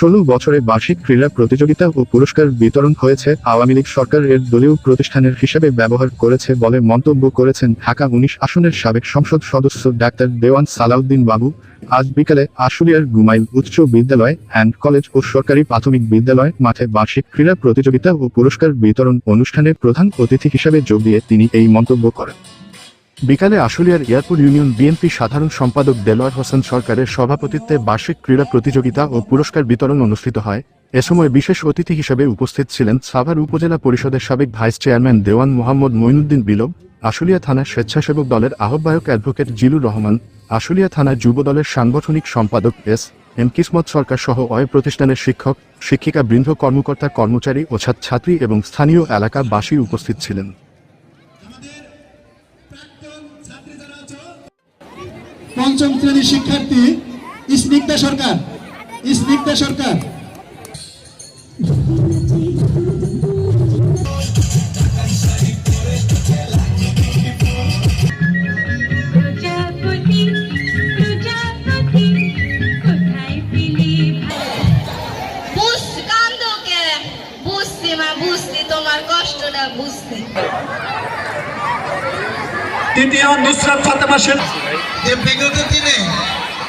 ষোলো বছরে বার্ষিক ক্রীড়া প্রতিযোগিতা ও পুরস্কার বিতরণ হয়েছে। আওয়ামী লীগ সরকার এর দলীয় প্রতিষ্ঠানের হিসেবে ব্যবহার করেছে বলে মন্তব্য করেছেন ঢাকা উনিশ আসনের সাবেক সংসদ সদস্য ডাক্তার দেওয়ান সালাউদ্দিন বাবু। আজ বিকালে আশুলিয়ার গুমাইল উচ্চ বিদ্যালয় অ্যান্ড কলেজ ও সরকারি প্রাথমিক বিদ্যালয় মাঠে বার্ষিক ক্রীড়া প্রতিযোগিতা ও পুরস্কার বিতরণ অনুষ্ঠানে প্রধান অতিথি হিসেবে যোগ দিয়ে তিনি এই মন্তব্য করেন। বিকালে আশুলিয়ার এয়ারপোর্ট ইউনিয়ন বিএনপি সাধারণ সম্পাদক দেলোয়ার হোসেন সরকারের সভাপতিত্বে বার্ষিক ক্রীড়া প্রতিযোগিতা ও পুরস্কার বিতরণ অনুষ্ঠিত হয়। এ সময় বিশেষ অতিথি হিসেবে উপস্থিত ছিলেন সাভার উপজেলা পরিষদের সাবেক ভাইস চেয়ারম্যান দেওয়ান মোহাম্মদ মঈনুদ্দিন বিলব আশুলিয়া থানার স্বেচ্ছাসেবক দলের আহ্বায়ক অ্যাডভোকেট জিলুর রহমান, আশুলিয়া থানার যুব দলের সাংগঠনিক সম্পাদক এস এম কিসমত সরকার সহ অয় প্রতিষ্ঠানের শিক্ষক শিক্ষিকা বৃন্দ কর্মকর্তা, কর্মচারী ও ছাত্রী এবং স্থানীয় এলাকাবাসী উপস্থিত ছিলেন। পঞ্চম শ্রেণির শিক্ষার্থী স্নিগ্ধা সরকার স্নিগ্ধা সরকার। প্রজাপতি তৃতীয় নুসরাত ফাতেমা সেন। যে বিগত দিনে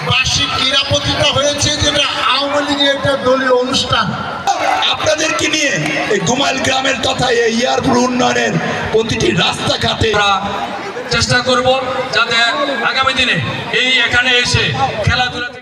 বার্ষিক ক্রীড়া প্রতিযোগিতা হয়েছে যেটা আওয়ামী লীগের একটা দলীয় অনুষ্ঠান। আপনাদেরকে নিয়ে এই গুমাইল গ্রামের তথা এই ইয়ারপুর উন্নয়নের প্রতিটি রাস্তাঘাটে আমরা চেষ্টা করব যাতে আগামী দিনে এই এখানে এসে খেলাধুলা